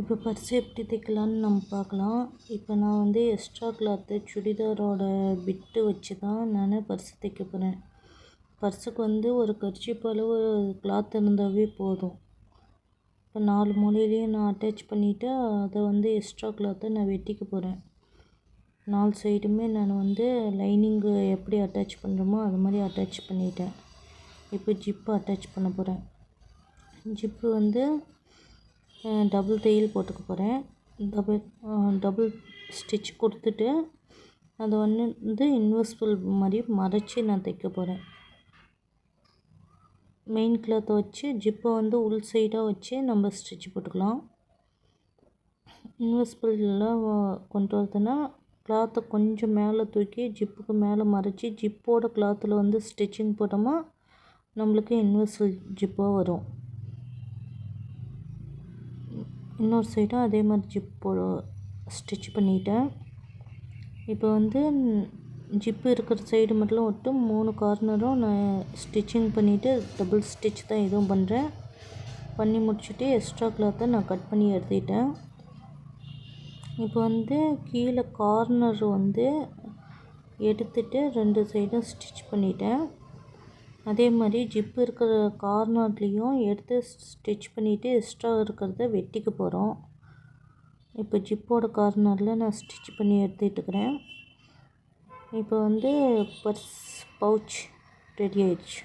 இப்போ பர்ஸ் எப்படி தைக்கலான்னு நம்ம பார்க்கலாம். இப்போ நான் வந்து எக்ஸ்ட்ரா கிளாத்து சுடிதாரோட பிட்டு வச்சு தான் நான் பர்ஸ் தைக்க போகிறேன் பர்ஸுக்கு வந்து ஒரு கர்ச்சிப் அளவு கிளாத் இருந்தாவே போதும். இப்போ நாலு மூலையிலையும் நான் அட்டாச் பண்ணிவிட்டு அதை வந்து எக்ஸ்ட்ரா கிளாத்தை நான் வெட்டிக்க போகிறேன் நாலு சைடுமே நான் வந்து லைனிங்கு எப்படி அட்டாச் பண்ணுறோமோ அது மாதிரி அட்டாச் பண்ணிட்டேன். இப்போ ஜிப்பு அட்டாச் பண்ண போகிறேன் ஜிப்பு வந்து டபுள் தையல் போட்டுக்க போகிறேன் டபுள் டபுள் ஸ்டிச் கொடுத்துட்டு அதை வந்து வந்து இன்வெஸ்பிள் மாதிரி மறைச்சி நான் தைக்க போகிறேன் மெயின் கிளாத்தை வச்சு ஜிப்பை வந்து உள் சைடாக வச்சு நம்ம ஸ்டிச் போட்டுக்கலாம். இன்வெஸ்பிள்லாம் கொண்டு வரதுன்னா கிளாத்தை கொஞ்சம் மேலே தூக்கி ஜிப்புக்கு மேலே மறைச்சி ஜிப்போட கிளாத்தில் வந்து ஸ்டிச்சிங் போட்டோமா நம்மளுக்கு இன்வெஸ்பிள் ஜிப்பாக வரும். இன்னொரு சைடும் அதே மாதிரி ஜிப்போ ஸ்டிச் பண்ணிட்டேன். இப்போ வந்து ஜிப்பு இருக்கிற சைடு மட்டும் விட்டு மூணு கார்னரும் நான் ஸ்டிச்சிங் பண்ணிவிட்டு டபுள் ஸ்டிச் தான் இதுவும் பண்ணுறேன் பண்ணி முடிச்சுட்டு எக்ஸ்ட்ரா கிளாத்தை நான் கட் பண்ணி எடுத்துக்கிட்டேன். இப்போ வந்து கீழே கார்னர் வந்து எடுத்துட்டு ரெண்டு சைடும் ஸ்டிச் பண்ணிட்டேன். அதே மாதிரி ஜிப்பு இருக்கிற கார்னர்லேயும் எடுத்து ஸ்டிச் பண்ணிவிட்டு எக்ஸ்ட்ரா இருக்கிறத வெட்டிக்க போகிறோம். இப்போ ஜிப்போட கார்னரில் நான் ஸ்டிச் பண்ணி எடுத்துட்டுக்கிறேன் இப்போ வந்து பர்ஸ் பவுச் ரெடி ஆயிடுச்சு.